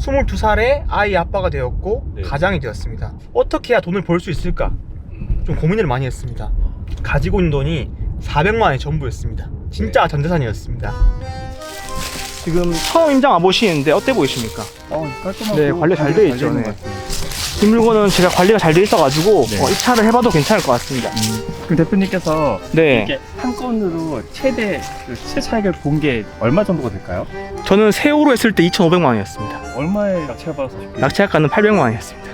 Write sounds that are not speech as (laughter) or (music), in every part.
22살에 아이 아빠가 되었고 네. 가장이 되었습니다. 어떻게 해야 돈을 벌 수 있을까? 좀 고민을 많이 했습니다. 가지고 있는 돈이 400만 원이 전부였습니다. 진짜 전 재산이었습니다. 지금 처음 임장 와보시는데 어때 보이십니까? 어, 깔끔하고 네, 관리 잘 돼 있죠, 네. 것 같아요. 이 물건은 제가 관리가 잘 돼 있어가지고 네. 어, 입찰을 해봐도 괜찮을 것 같습니다. 그 대표님께서 네, 이게 한 건으로 최대 그 시세 차익을 본 게 얼마 정도가 될까요? 저는 세후로 했을 때 2,500만 원이었습니다. 얼마에 낙찰 주게? 낙찰가는 800만 원이었습니다.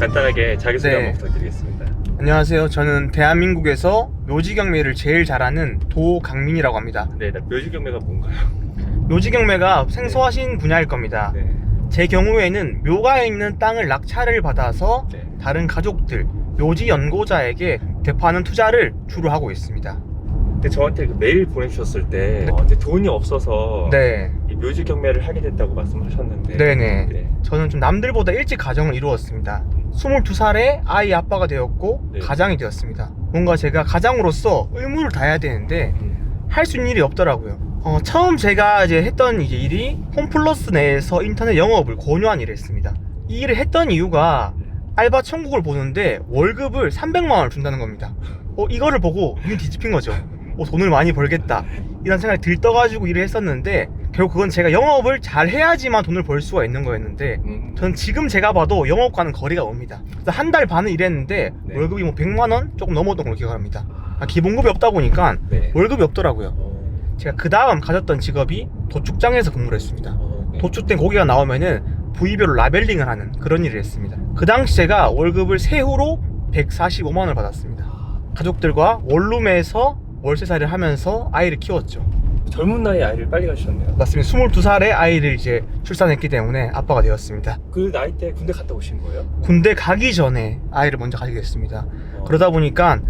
간단하게 자기소개 네. 한번 부탁드리겠습니다. 안녕하세요. 저는 대한민국에서 묘지 경매를 제일 잘하는 도강민이라고 합니다. 네, 나 묘지 경매가 뭔가요? 묘지 경매가 생소하신 분야일 겁니다. 네. 제 경우에는 묘가에 있는 땅을 낙찰을 받아서 네. 다른 가족들, 묘지 연고자에게 대파하는 투자를 주로 하고 있습니다. 근데 저한테 그 메일 보내주셨을 때 어, 이제 돈이 없어서 네, 이 묘지 경매를 하게 됐다고 말씀하셨는데 네네. 네. 저는 좀 남들보다 일찍 가정을 이루었습니다. 22살에 아이 아빠가 되었고 네. 가장이 되었습니다. 뭔가 제가 가장으로서 의무를 다해야 되는데 음, 할수 있는 일이 없더라고요. 어, 처음 제가 이제 했던 이제 일이 홈플러스 내에서 인터넷 영업을 권유한 일을 했습니다. 이 일을 했던 이유가 알바 천국을 보는데 월급을 300만 원을 준다는 겁니다. 어, 이거를 보고 눈이 뒤집힌 거죠. 어, 돈을 많이 벌겠다. 이런 생각이 들떠가지고 일을 했었는데 결국 그건 제가 영업을 잘 해야지만 돈을 벌 수가 있는 거였는데 음, 전 지금 제가 봐도 영업과는 거리가 멉니다. 한 달 반을 일했는데 네. 월급이 뭐 100만 원 조금 넘었던 걸로 기억합니다. 아, 기본급이 없다 보니까 네. 월급이 없더라고요. 어, 제가 그 다음 가졌던 직업이 도축장에서 근무를 했습니다. 어, 네. 도축된 고기가 나오면은 부위별로 라벨링을 하는 그런 일을 했습니다. 그 당시 제가 월급을 세후로 145만 원을 받았습니다. 가족들과 원룸에서 월세살이를 하면서 아이를 키웠죠. 젊은 나이에 아이를 빨리 가셨네요. 맞습니다. 22살에 아이를 이제 출산했기 때문에 아빠가 되었습니다. 그 나이 때 군대 갔다 오신 거예요? 군대 가기 전에 아이를 먼저 가지게 됐습니다. 어, 그러다 보니까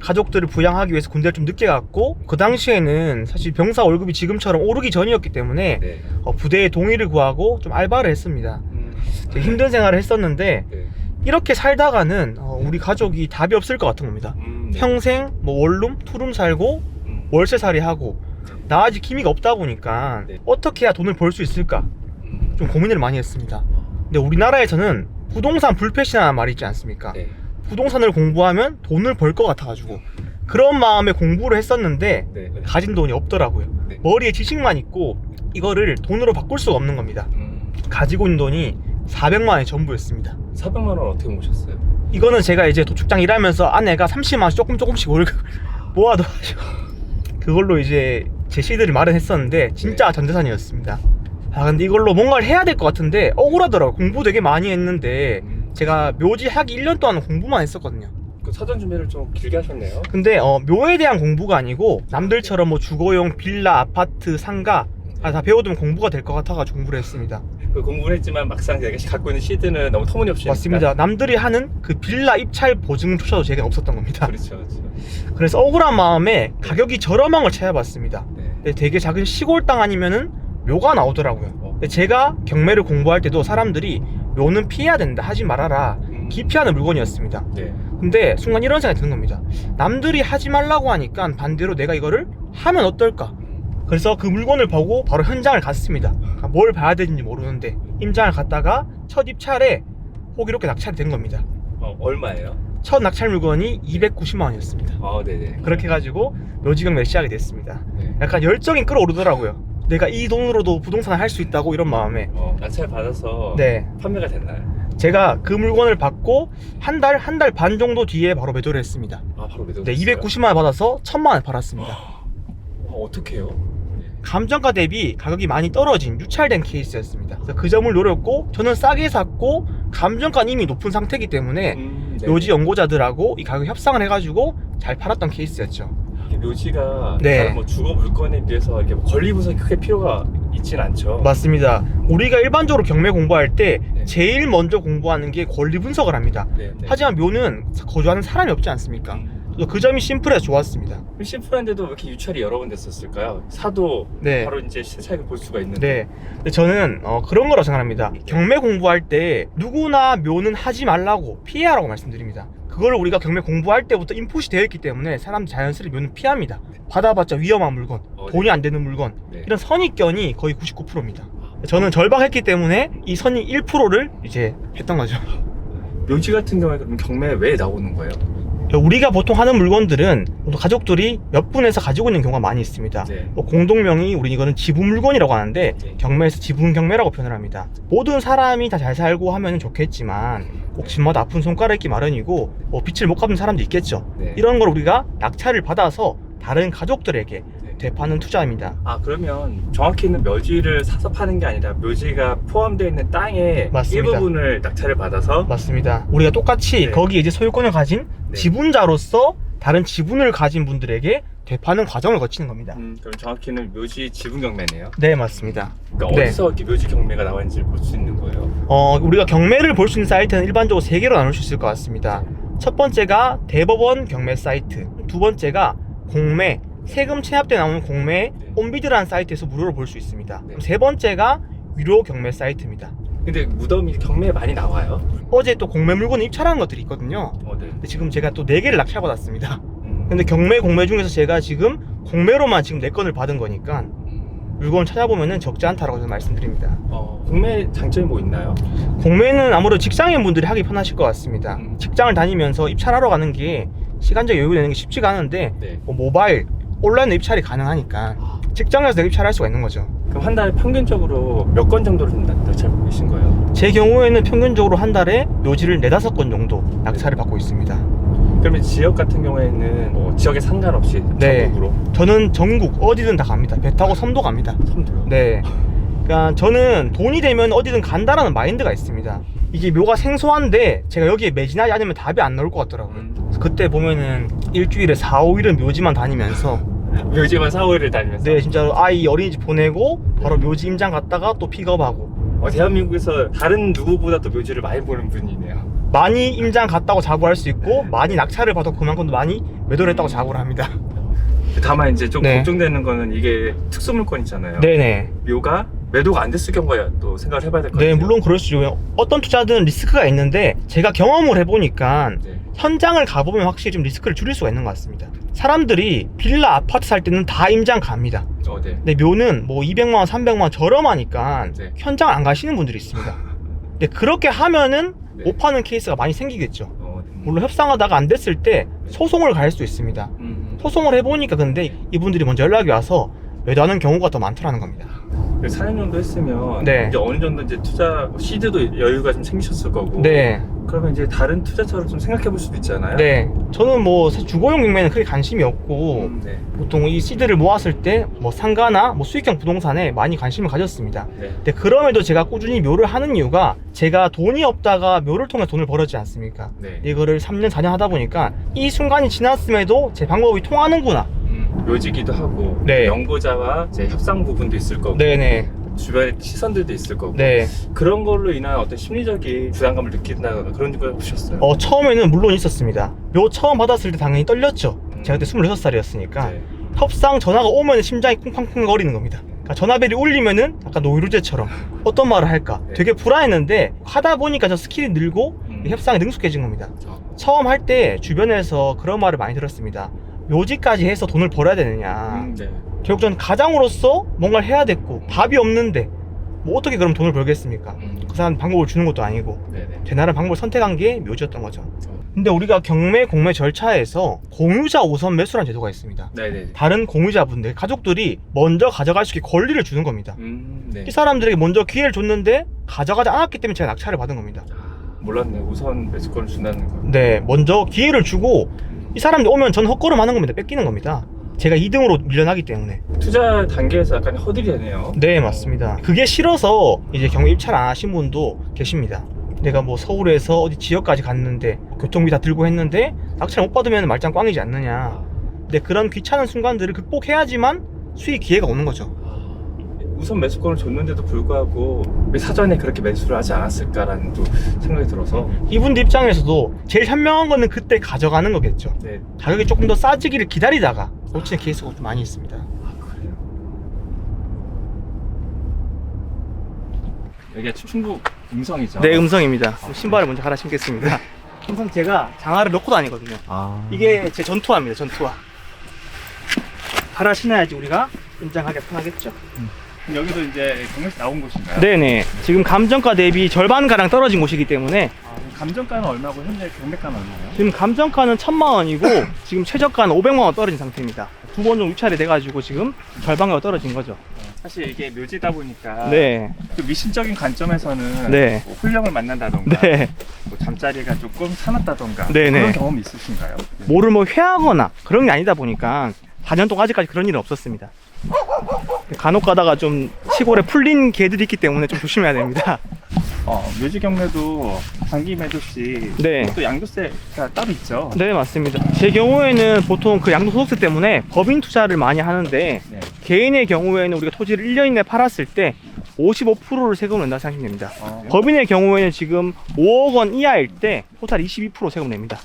가족들을 부양하기 위해서 군대를 좀 늦게 갔고 그 당시에는 사실 병사 월급이 지금처럼 오르기 전이었기 때문에 네. 어, 부대에 동의를 구하고 좀 알바를 했습니다. 음, 되게 힘든 생활을 했었는데 네. 이렇게 살다가는 어, 우리 가족이 답이 없을 것 같은 겁니다. 음, 네. 평생 뭐 원룸, 투룸 살고 음, 월세살이 하고 나아질 기미가 없다 보니까 네. 어떻게 해야 돈을 벌 수 있을까 음, 좀 고민을 많이 했습니다. 근데 우리나라에서는 부동산 불패시라는 말이 있지 않습니까? 네. 부동산을 공부하면 돈을 벌 것 같아가지고 그런 마음에 공부를 했었는데 네. 가진 돈이 없더라고요. 네. 머리에 지식만 있고 이거를 돈으로 바꿀 수가 없는 겁니다. 음, 가지고 있는 돈이 400만 원이 전부였습니다. 400만 원 어떻게 모셨어요? 이거는 제가 이제 도축장 일하면서 아내가 30만 원씩 조금 조금씩 월급 (laughs) 모아둬가지고 그걸로 이제 제 시들을 마련했었는데 진짜 네. 전 재산이었습니다. 아 근데 이걸로 뭔가를 해야 될 것 같은데 억울하더라고요. 공부 되게 많이 했는데 음, 제가 묘지 하기 1년 동안 공부만 했었거든요. 그 사전 준비를 좀 길게 하셨네요. 근데 어, 묘에 대한 공부가 아니고 남들처럼 뭐 주거용 빌라, 아파트, 상가 아, 다 배워두면 공부가 될 것 같아가지고 공부를 했습니다. 그 공부를 했지만 막상 제가 갖고 있는 시드는 너무 터무니없이 맞습니다. 남들이 하는 그 빌라 입찰 보증조차도 제게 없었던 겁니다. 그렇죠, 그렇죠. 그래서 억울한 마음에 가격이 저렴한 걸 찾아봤습니다. 네. 근데 되게 작은 시골 땅 아니면은 묘가 나오더라고요. 어, 근데 제가 경매를 공부할 때도 사람들이 묘는 피해야 된다, 하지 말아라. 음, 기피하는 물건이었습니다. 네. 근데 순간 이런 생각이 드는 겁니다. 남들이 하지 말라고 하니까 반대로 내가 이거를 하면 어떨까? 그래서 그 물건을 보고 바로 현장을 갔습니다. 그러니까 뭘 봐야 되는지 모르는데 임장을 갔다가 첫 입찰에 호기롭게 낙찰이 된 겁니다. 어, 얼마예요? 첫 낙찰 물건이 290만 원이었습니다. 아, 네네. 그렇게 해가지고 묘지경매를 시작이 됐습니다. 네. 약간 열정이 끌어오르더라고요. 내가 이 돈으로도 부동산을 할 수 있다고 이런 마음에. 어, 낙찰 받아서 네. 판매가 됐나요? 제가 그 물건을 받고 한 달, 한 달 반 정도 뒤에 바로 매도를 했습니다. 아, 바로 매도. 네, 290만 원 받아서 1000만 원 팔았습니다. 어, 어떻게 해요? 감정가 대비 가격이 많이 떨어진 유찰된 케이스였습니다. 그래서 그 점을 노렸고 저는 싸게 샀고 감정가는 이미 높은 상태이기 때문에 음, 네. 묘지 연고자들하고 이 가격 협상을 해가지고 잘 팔았던 케이스였죠. 이게 묘지가 네. 다른 뭐 주거 물건에 비해서 이렇게 뭐 권리 분석이 크게 필요가 있진 않죠. 맞습니다. 우리가 일반적으로 경매 공부할 때 네. 제일 먼저 공부하는 게 권리 분석을 합니다. 네, 네. 하지만 묘는 거주하는 사람이 없지 않습니까? 음. 그래서 그 점이 심플해서 좋았습니다. 심플한데도 왜 이렇게 유찰이 여러 번 됐었을까요? 사도 네. 바로 이제 시세 차익을 볼 수가 있는데. 네. 근데 저는 어, 그런 거라고 생각합니다. 경매 공부할 때 누구나 묘는 하지 말라고 피해라고 말씀드립니다. 그걸 우리가 경매 공부할 때부터 인풋이 되어 있기 때문에 사람 자연스레 묘는 피합니다. 받아봤자 위험한 물건, 어, 네. 돈이 안 되는 물건 네. 이런 선입견이 거의 99%입니다. 저는 절박했기 때문에 이 선입 1%를 이제 했던 거죠. 묘지 같은 경우에 그럼 경매 왜 나오는 거예요? 우리가 보통 하는 물건들은 가족들이 몇 분에서 가지고 있는 경우가 많이 있습니다. 네. 뭐 공동명의 우리 이거는 지분 물건이라고 하는데 네. 경매에서 지분 경매라고 표현을 합니다. 모든 사람이 다 잘 살고 하면 좋겠지만 꼭 집마다 아픈 손가락 있기 마련이고 뭐 빚을 못 갚는 사람도 있겠죠. 네. 이런 걸 우리가 낙찰을 받아서 다른 가족들에게 네. 되파는 투자입니다. 아 그러면 정확히는 묘지를 사서 파는 게 아니라 묘지가 포함되어 있는 땅의 맞습니다. 일부분을 낙찰을 받아서 맞습니다. 우리가 똑같이 네. 거기에 이제 소유권을 가진 네. 지분자로서 다른 지분을 가진 분들에게 되파는 과정을 거치는 겁니다. 음, 그럼 정확히는 묘지 지분 경매네요. 네, 맞습니다. 그러니까 네. 어디서 이렇게 묘지 경매가 나왔는지 볼 수 있는 거예요. 어, 우리가 경매를 볼 수 있는 사이트는 일반적으로 세 개로 나눌 수 있을 것 같습니다. 첫 번째가 대법원 경매 사이트, 두 번째가 공매, 세금 체납 때 나오는 공매 네. 온비드라는 사이트에서 무료로 볼 수 있습니다. 네. 세 번째가 유료 경매 사이트입니다. 근데 무덤이 경매에 많이 나와요. 어제 또 공매 물건을 입찰하는 것들이 있거든요. 어, 네. 근데 지금 제가 또 네 개를 낙찰받았습니다. 음. 근데 경매 공매 중에서 제가 지금 공매로만 지금 네 건을 받은 거니까 음. 물건을 찾아보면은 적지 않다라고 저는 말씀드립니다. 어, 공매 장점이 뭐 있나요? 공매는 아무래도 직장인 분들이 하기 편하실 것 같습니다. 음. 직장을 다니면서 입찰하러 가는 게 시간적 여유 내는 게 쉽지가 않은데 네. 뭐 모바일, 온라인으로 입찰이 가능하니까 직장에서 입찰할 수가 있는 거죠. 그럼 한 달에 평균적으로 몇 건 정도를 좀 낙- 낙찰받고 계신 거예요? 제 경우에는 평균적으로 한 달에 묘지를 네다섯 건 정도 낙찰을 받고 있습니다. 그러면 지역 같은 경우에는 뭐 지역에 상관없이 네. 전국으로 저는 전국 어디든 다 갑니다. 배 타고 섬도 갑니다. 섬도요? 네. 그러니까 저는 돈이 되면 어디든 간다라는 마인드가 있습니다. 이게 묘가 생소한데 제가 여기에 매진하지 않으면 답이 안 나올 것 같더라고요. 음. 그때 보면은 일주일에 4, 5일은 묘지만 다니면서 묘지만 4, 5일을 다니면서 네 진짜로 아이 어린이집 보내고 바로 묘지 임장 갔다가 또 픽업하고 어, 대한민국에서 다른 누구보다 도 묘지를 많이 보는 분이네요. 많이 임장 갔다고 자부할 수 있고 많이 낙찰을 받아 그만큼 많이 매도를 했다고 자부를 합니다. 다만 이제 좀 네. 걱정되는 거는 이게 특수 물건이잖아요. 네네. 묘가 매도가 안 됐을 경우에 또 생각을 해봐야 될 것 같아요. 네 물론 그럴 수 있고요. 어떤 투자든 리스크가 있는데 제가 경험을 해보니까 네. 현장을 가보면 확실히 좀 리스크를 줄일 수가 있는 것 같습니다. 사람들이 빌라 아파트 살 때는 다 임장 갑니다. 어, 네. 근데 묘는 뭐 200만 원, 300만 원 저렴하니까 네. 현장 안 가시는 분들이 있습니다. 근데 그렇게 하면은 네. 못 파는 케이스가 많이 생기겠죠. 어, 네. 물론 협상하다가 안 됐을 때 소송을 갈 수도 있습니다. 음. 소송을 해보니까 근데 이분들이 먼저 연락이 와서 매도하는 경우가 더 많더라는 겁니다. 4년 정도 했으면 네. 이제 어느 정도 이제 투자 시드도 여유가 좀 생기셨을 거고 네, 그러면 이제 다른 투자처럼 좀 생각해 볼 수도 있잖아요. 네. 저는 뭐 사실 주거용 경매는 크게 관심이 없고 음, 네. 보통 이 시드를 모았을 때 뭐 상가나 뭐 수익형 부동산에 많이 관심을 가졌습니다. 네. 근데 그럼에도 제가 꾸준히 묘를 하는 이유가 제가 돈이 없다가 묘를 통해 돈을 벌었지 않습니까? 네. 이거를 3년, 4년 하다 보니까 이 순간이 지났음에도 제 방법이 통하는구나. 음, 묘지기도 하고 네. 연고자와 이제 협상 부분도 있을 거고 네네. 주변에 시선들도 있을 거고 네. 그런 걸로 인한 어떤 심리적인 부담감을 느낀다거나 그런 거 보셨어요? 어, 처음에는 물론 있었습니다. 묘 처음 받았을 때 당연히 떨렸죠. 음. 제가 그때 26살이었으니까. 네. 협상 전화가 오면 심장이 쿵쾅쿵 거리는 겁니다. 그러니까 전화벨이 울리면은 약간 노이로제처럼 (laughs) 어떤 말을 할까 네. 되게 불안했는데 하다 보니까 저 스킬이 늘고 음. 협상에 능숙해진 겁니다. 어, 처음 할 때 주변에서 그런 말을 많이 들었습니다. 묘지까지 해서 돈을 벌어야 되느냐. 음, 네. 결국 전 가장으로서 뭔가를 해야 됐고 답이 없는데 뭐 어떻게 그럼 돈을 벌겠습니까? 음, 그 사람 방법을 주는 것도 아니고 네네. 되나는 방법을 선택한 게 묘지였던 거죠. 어, 근데 우리가 경매 공매 절차에서 공유자 우선 매수라는 제도가 있습니다. 네네. 다른 공유자분들 가족들이 먼저 가져갈 수 있게 권리를 주는 겁니다. 음, 네. 이 사람들에게 먼저 기회를 줬는데 가져가지 않았기 때문에 제가 낙찰을 받은 겁니다. 아, 몰랐네. 우선 매수권을 준다는 거. 네, 먼저 기회를 주고 이 사람들 오면 전 헛걸음 하는 겁니다. 뺏기는 겁니다. 제가 2등으로 밀려나기 때문에. 투자 단계에서 약간 허들이 되네요. 네, 맞습니다. 그게 싫어서 이제 경매 입찰 안 하신 분도 계십니다. 내가 뭐 서울에서 어디 지역까지 갔는데 교통비 다 들고 했는데 낙찰 못 받으면 말짱 꽝이지 않느냐. 근데 그런 귀찮은 순간들을 극복해야지만 수익 기회가 오는 거죠. 우선 매수권을 줬는데도 불구하고 왜 사전에 그렇게 매수를 하지 않았을까라는 또 생각이 들어서 이분들 입장에서도 제일 현명한 거는 그때 가져가는 거겠죠. 네. 가격이 조금 더 싸지기를 기다리다가 놓치는 케이스가 좀 많이 있습니다. 아 그래요. 여기가 충북 음성이죠. 네, 음성입니다. 신발을 먼저 갈아 신겠습니다. 항상 제가 장화를 넣고 다니거든요. 아 이게 제 전투화입니다, 전투화. 갈아 신어야지 우리가 임장하기 편하겠죠. 여기도 이제 경매시 나온 곳인가요? 네네. 지금 감정가 대비 절반가량 떨어진 곳이기 때문에 아, 감정가는 얼마고 현재 경매가는 얼마예요? 지금 감정가는 천만 원이고 (laughs) 지금 최저가는 500만 원 떨어진 상태입니다. 두 번 정도 유찰이 돼가지고 지금 절반가가 떨어진 거죠. 사실 이게 묘지다 보니까 네. 그 미신적인 관점에서는 네. 뭐 훈령을 만난다던가 네. 뭐 잠자리가 조금 사납다던가 네네. 그런 경험 있으신가요? 네. 뭐를 뭐 회하거나 그런 게 아니다 보니까 4년 동안 아직까지 그런 일은 없었습니다. 간혹 가다가 좀 시골에 풀린 개들이 있기 때문에 좀 조심해야 됩니다. (laughs) 어, 묘지 경매도 단기 매도시 네. 또 양도세가 따로 있죠. 네, 맞습니다. 제 경우에는 보통 그 양도 소득세 때문에 법인 투자를 많이 하는데 네. 개인의 경우에는 우리가 토지를 1년 이내에 팔았을 때 55%를 세금을 낸다 생각하시면 됩니다. 어, 법인의 경우에는 지금 5억 원 이하일 때 토탈 22% 세금 냅니다.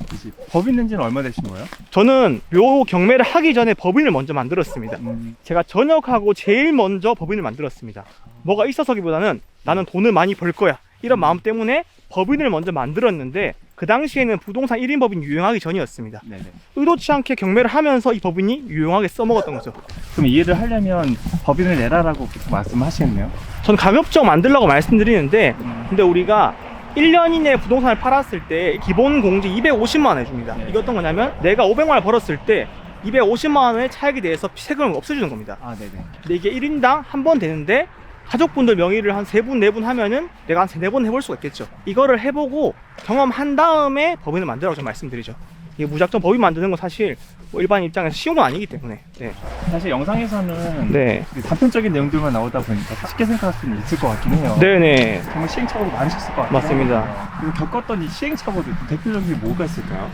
법인 된 지는 얼마 되신 거예요? 저는 묘 경매를 하기 전에 법인을 먼저 만들었습니다. 음, 제가 전역하고 제일 먼저 법인을 만들었습니다. 뭐가 있어서기보다는 나는 돈을 많이 벌 거야. 이런 마음 때문에 법인을 먼저 만들었는데 그 당시에는 부동산 1인 법인 유행하기 전이었습니다. 네네. 의도치 않게 경매를 하면서 이 법인이 유용하게 써먹었던 거죠. 그럼 이해를 하려면 법인을 내라라고 계속 말씀하시겠네요. 전 가급적 만들라고 말씀드리는데 음, 근데 우리가 1년 이내에 부동산을 팔았을 때 기본 공제 250만 원 해줍니다. 네. 이게 어떤 거냐면 내가 500만 원 벌었을 때 250만 원의 차익에 대해서 세금을 없애주는 겁니다. 아 네네. 근데 이게 1인당 한 번 되는데 가족분들 명의를 한 세 분, 네 분 하면은 내가 한 세네 번 해볼 수가 있겠죠. 이거를 해보고 경험한 다음에 법인을 만들라고 좀 말씀드리죠. 이게 무작정 법인 만드는 건 사실 뭐 일반 입장에서 쉬운 건 아니기 때문에. 네. 사실 영상에서는 네. 그 단편적인 내용들만 나오다 보니까 쉽게 생각할 수는 있을 것 같긴 해요. 네네. 정말 시행착오도 많으셨을 것 같아요. 맞습니다. 그리고 겪었던 이 시행착오들 대표적인 게 뭐가 있을까요?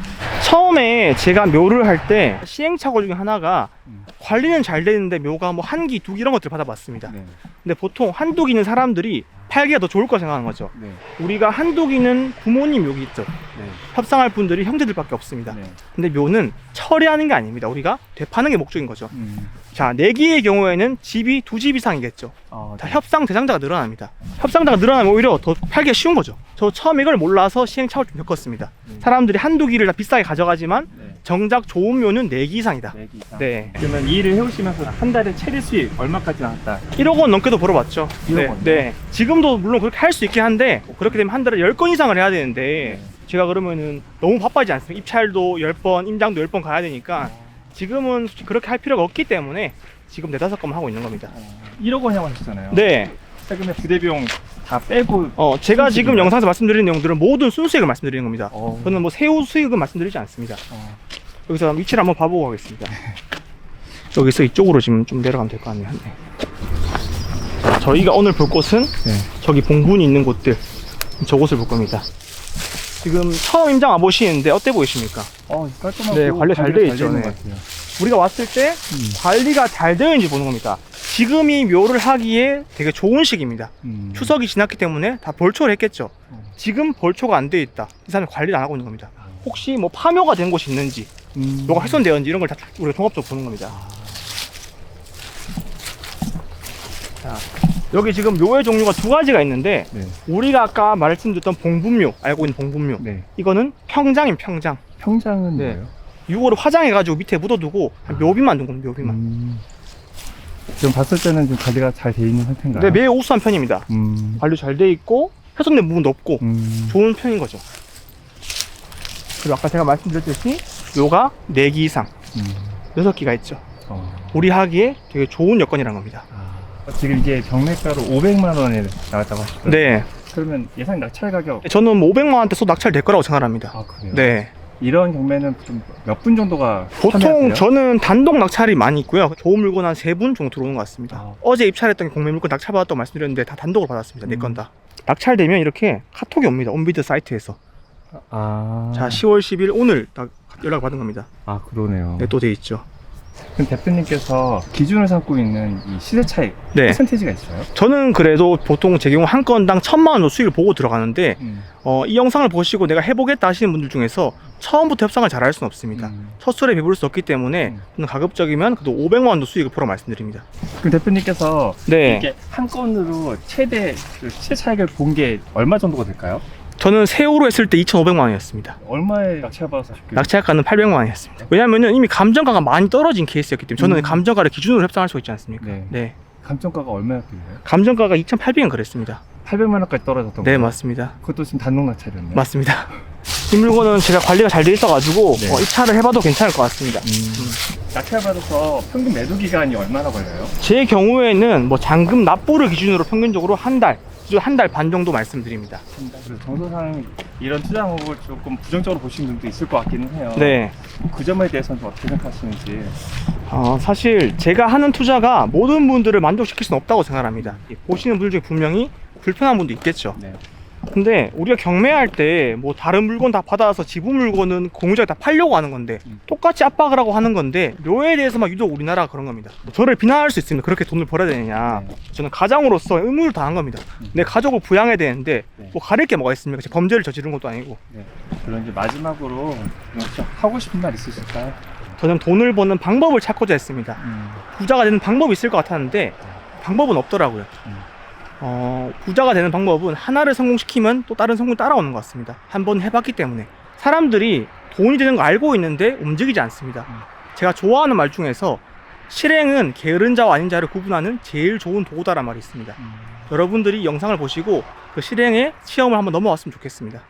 처음에 제가 묘를 할 때 시행착오 중에 하나가 음. 관리는 잘 되는데 묘가 뭐 한 기, 두 기 이런 것들 받아봤습니다. 네. 근데 보통 한두 기는 사람들이 팔기가 더 좋을 거 생각하는 거죠. 네. 우리가 한두 기는 부모님 묘기 있죠. 네. 협상할 분들이 형제들밖에 없습니다. 네. 근데 묘는 처리하는 게 아닙니다. 우리가 되파는 게 목적인 거죠. 음. 자, 네 기의 경우에는 집이 두 집 이상이겠죠. 어, 자, 협상 대상자가 늘어납니다. 협상자가 늘어나면 오히려 더 팔기가 쉬운 거죠. 저 처음 이걸 몰라서 시행착오를 좀 겪었습니다. 음. 사람들이 한두 기를 다 비싸게 가져가지만 네. 정작 좋은 묘는 네기 이상이다. 네개 이상. 네. 그러면 이 일을 해오시면서 한 달에 최대 수익 얼마까지 나왔다? 1억 원 넘게도 벌어봤죠. 1억 네, 원요? 네. 지금도 물론 그렇게 할 수 있긴 한데 그렇게 되면 한 달에 10건 이상을 해야 되는데 네. 제가 그러면은 너무 바빠지지 않습니까? 입찰도 10번, 임장도 10번 가야 되니까 지금은 솔직히 그렇게 할 필요가 없기 때문에 지금 네다섯 건만 하고 있는 겁니다. 어, 1억 원이라고 하셨잖아요. 네. 세금에 부대비용 다 빼고 어, 제가 지금? 영상에서 말씀드리는 내용들은 모든 순수익을 말씀드리는 겁니다. 어. 저는 뭐 세후 수익은 말씀드리지 않습니다. 어. 여기서 위치를 한번 봐보고 가겠습니다. (laughs) 여기서 이쪽으로 지금 좀 내려가면 될 것 같네요. 네. 자, 저희가 오늘 볼 곳은 네. 저기 봉분이 있는 곳들 저곳을 볼 겁니다. 지금 처음 임장 와보시는데 어때 보이십니까? 어, 깔끔하고 네, 관리 잘 돼 있죠, 네. 것 같아요. 우리가 왔을 때 음. 관리가 잘 되어 있는지 보는 겁니다. 지금이 묘를 하기에 되게 좋은 시기입니다. 음. 추석이 지났기 때문에 다 벌초를 했겠죠. 어. 지금 벌초가 안돼 있다. 이 사람이 관리를 안 하고 있는 겁니다. 혹시 뭐 파묘가 된 곳이 있는지, 음. 묘가 훼손되었는지 이런 걸 다 우리가 종합적으로 보는 겁니다. 자, 여기 지금 묘의 종류가 두 가지가 있는데 네. 우리가 아까 말씀드렸던 봉분묘, 알고 있는 봉분묘. 네. 이거는 평장인 평장. 평장은 네. 뭐예요? 이거를 화장해가지고 밑에 묻어두고 묘비 만든 겁니다. 묘비만. 음. 지금 봤을 때는 좀 관리가 잘 돼 있는 상태인가요? 네, 매우 우수한 편입니다. 음. 관리 잘 돼 있고 훼손된 부분도 없고 음. 좋은 편인 거죠. 그리고 아까 제가 말씀드렸듯이 묘가 4기 이상, 음. 6기가 있죠. 어. 우리 하기에 되게 좋은 여건이라는 겁니다. 아. 지금 이게 경매가로 500만 원에 나왔다고 하셨어요. 네. 그러면 예상 낙찰 가격 저는 뭐 500만 원대 소 낙찰 될 거라고 생각합니다. 아 그래요? 네. 이런 경매는 좀 몇 분 정도가 보통 참여하세요? 저는 단독 낙찰이 많이 있고요. 좋은 물건 한 세 분 정도 들어오는 것 같습니다. 아. 어제 입찰했던 공매 물건 낙찰 받았다고 말씀드렸는데 다 단독으로 받았습니다. 네 음. 건 다. 낙찰되면 이렇게 카톡이 옵니다. 온비드 사이트에서. 아. 자, 10월 10일 오늘 딱 연락 받은 겁니다. 아 그러네요. 네, 또 돼 있죠. 그럼 대표님께서 기준을 삼고 있는 이 시세 차익 네. 퍼센테이지가 있어요? 저는 그래도 보통 제 경우 한 건당 천만 원 수익을 보고 들어가는데 음. 어, 이 영상을 보시고 내가 해보겠다 하시는 분들 중에서 처음부터 협상을 잘 할 수는 없습니다. 음. 첫 술에 배부를 수 없기 때문에 음. 저는 가급적이면 그래도 500만 원도 수익을 보러 말씀드립니다. 그럼 대표님께서 네. 이게 한 건으로 최대 그 시세 차익을 본 게 얼마 정도가 될까요? 저는 세후로 했을 때 2,500만 원이었습니다. 얼마에 낙찰 하셨길래? 낙찰가는 800만 원이었습니다. 왜냐면은 이미 감정가가 많이 떨어진 케이스였기 때문에 저는 음. 감정가를 기준으로 협상할 수 있지 않습니까? 네. 네. 감정가가 얼마였길래? 감정가가 2,800원 그랬습니다. 800만 원까지 떨어졌던 네, 거예요? 맞습니다. 그것도 지금 단독 낙찰이었네요. 맞습니다. 이 물건은 제가 관리가 잘 돼 있어가지고 네. 어, 이 차를 해봐도 괜찮을 것 같습니다. 음. 낙찰 받아서 평균 매도 기간이 얼마나 걸려요? 제 경우에는 뭐 잔금 납부를 기준으로 평균적으로 한 달, 한 달 반 정도 말씀드립니다. 그래서 정도상 이런 투자 방법을 조금 부정적으로 보시는 분도 있을 것 같기는 해요. 네. 그 점에 대해서는 좀 어떻게 생각하시는지. 어, 사실 제가 하는 투자가 모든 분들을 만족시킬 수는 없다고 생각합니다. 이 보시는 분들 중에 분명히 불편한 분도 있겠죠. 네. 근데 우리가 경매할 때 뭐 다른 물건 다 받아서 지분 물건은 공유자에 다 팔려고 하는 건데 음. 똑같이 압박을 하고 하는 건데 료에 대해서만 유독 우리나라가 그런 겁니다. 저를 비난할 수 있습니다. 그렇게 돈을 벌어야 되느냐. 네. 저는 가장으로서 의무를 다한 겁니다. 음. 내 가족을 부양해야 되는데 네. 뭐 가릴 게 뭐가 있습니까? 범죄를 저지른 것도 아니고 그럼 이제 마지막으로 하고 싶은 말 있으실까요? 저는 돈을 버는 방법을 찾고자 했습니다. 음. 부자가 되는 방법이 있을 것 같았는데 방법은 없더라고요. 음. 어, 부자가 되는 방법은 하나를 성공시키면 또 다른 성공 따라오는 것 같습니다. 한번 해봤기 때문에 사람들이 돈이 되는 거 알고 있는데 움직이지 않습니다. 음. 제가 좋아하는 말 중에서 실행은 게으른 자와 아닌 자를 구분하는 제일 좋은 도구다란 말이 있습니다. 음. 여러분들이 영상을 보시고 그 실행에 시험을 한번 넘어왔으면 좋겠습니다.